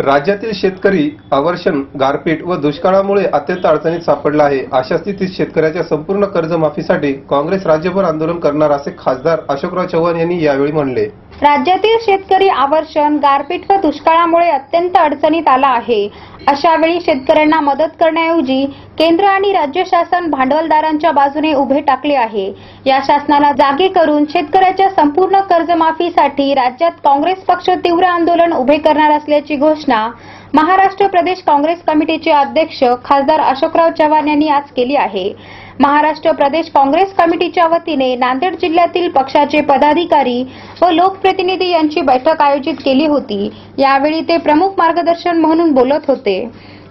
राज्यातील शेतकरी अवर्षण गारपीट व दुष्काळामुळे अत्यंत अडचणीत सापडला आहे. अशा स्थितीत शेतकऱ्याच्या संपूर्ण कर्जमाफीसाठी काँग्रेस राज्यभर आंदोलन करणार असे खासदार अशोकराव चव्हाण यांनी यावेळी म्हणले. राज्यातील शेतकरी आवर्षण गारपीट व दुष्काळामुळे अत्यंत अडचणीत आला आहे. अशावेळी शेतकऱ्यांना मदत करण्याऐवजी केंद्र आणि राज्य शासन भांडवलदारांच्या बाजूने उभे टाकले आहे. या शासनाला जागे करून शेतकऱ्याच्या संपूर्ण कर्जमाफीसाठी राज्यात काँग्रेस पक्ष तीव्र आंदोलन उभे करणार असल्याची घोषणा महाराष्ट्र प्रदेश काँग्रेस कमिटीचे अध्यक्ष खासदार अशोकराव चव्हाण यांनी आज केली आहे. महाराष्ट्र प्रदेश काँग्रेस कमिटीच्या वतीने नांदेड जिल्ह्यातील पक्षाचे पदाधिकारी व लोकप्रतिनिधी यांची बैठक आयोजित केली होती. यावेळी ते प्रमुख मार्गदर्शन म्हणून बोलत होते.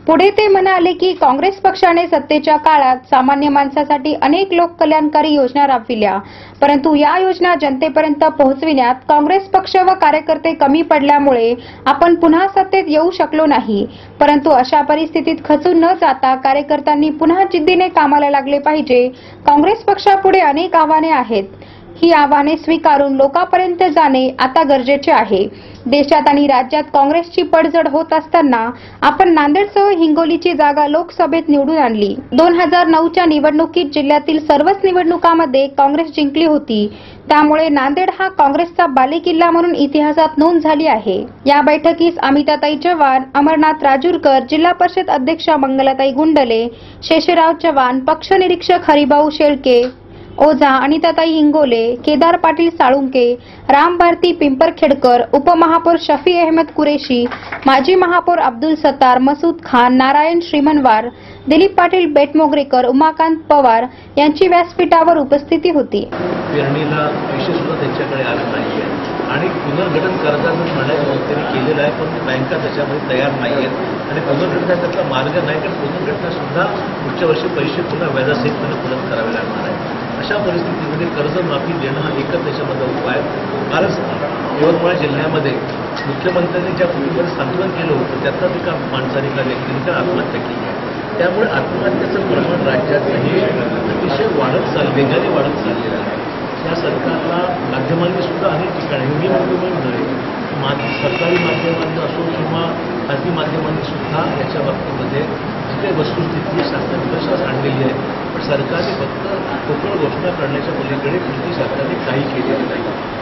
पुढे ते म्हणाले की काँग्रेस पक्षाने सत्तेच्या काळात सामान्य माणसासाठी अनेक लोककल्याणकारी योजना राबविल्या. परंतु या योजना जनतेपर्यंत पोहोचविण्यात काँग्रेस पक्ष व कार्यकर्ते कमी पडल्यामुळे आपण पुन्हा सत्तेत येऊ शकलो नाही. परंतु अशा परिस्थितीत खचून न जाता कार्यकर्त्यांनी पुन्हा जिद्दीने कामाला लागले पाहिजे. काँग्रेस पक्षापुढे अनेक आव्हाने आहेत. ही आव्हाने स्वीकारून लोकांपर्यंत जाणे आता गरजेचे आहे. देशात आणि राज्यात काँग्रेसची पडझड होत असताना आपण नांदेडसह हिंगोलीची जागा लोकसभेत निवडून आणली. दोन हजार नऊच्या निवडणुकीत जिल्ह्यातील सर्वच निवडणुकांमध्ये काँग्रेस जिंकली होती. त्यामुळे नांदेड हा काँग्रेसचा बालेकिल्ला म्हणून इतिहासात नोंद झाली आहे. या बैठकीस अमिताताई चव्हाण अमरनाथ राजूरकर जिल्हा परिषद अध्यक्षा मंगलाताई गुंडले शेषराव चव्हाण पक्ष निरीक्षक हरिभाऊ शेळके ओझा अनिताताई इंगोले केदार पाटील साळुंके राम भारती पिंपरखेडकर उपमहापौर शफी अहमद कुरेशी माजी महापौर अब्दुल सत्तार मसूद खान नारायण श्रीमनवार दिलीप पाटील बेटमोगरेकर उमाकांत पवार यांची व्यासपीठावर उपस्थिती होती. पुनर्घटन पैसे सुद्धा कर्जाचं म्हणायचं त्यांनी केलेलं आहे पण बँका त्याच्यामध्ये तयार नाही आहेत. आणि पुनर्गठनाचा त्यातला मार्ग नाही कारण पुनर्गठनासुद्धा पुढच्या वर्षी पैसे पुन्हा व्याजासहितपणे परत करावे लागणार आहे अशा परिस्थितीमध्ये कर्जमाफी देणं हा एकच त्याच्यामध्ये उपाय आहे. कारण यवतमाळ जिल्ह्यामध्ये मुख्यमंत्र्यांनी ज्या कुटुंबाने सांत्वन केलं होतं त्यातलाच एका माणसाने एका व्यक्तीने त्या आत्महत्या केली आहे. त्यामुळे आत्महत्येचं प्रमाण राज्यात हे अतिशय वाढत चाल वेगाने वाढत चाललेलं आहे. या सरकारला माध्यमांनी सुद्धा अनेक ठिकाणी हिंदी माध्यमांनी नव्हे मा सरकारी माध्यमांचं असो किंवा खाजगी माध्यमांनी सुद्धा याच्या बाबतीमध्ये जिथे वस्तुस्थिती सरकार निदर्शनास आणलेली आहे. पण सरकारने फक्त कोकण घोषणा करण्याच्या पलीकडे कृती सरकारने काही केलेली नाही.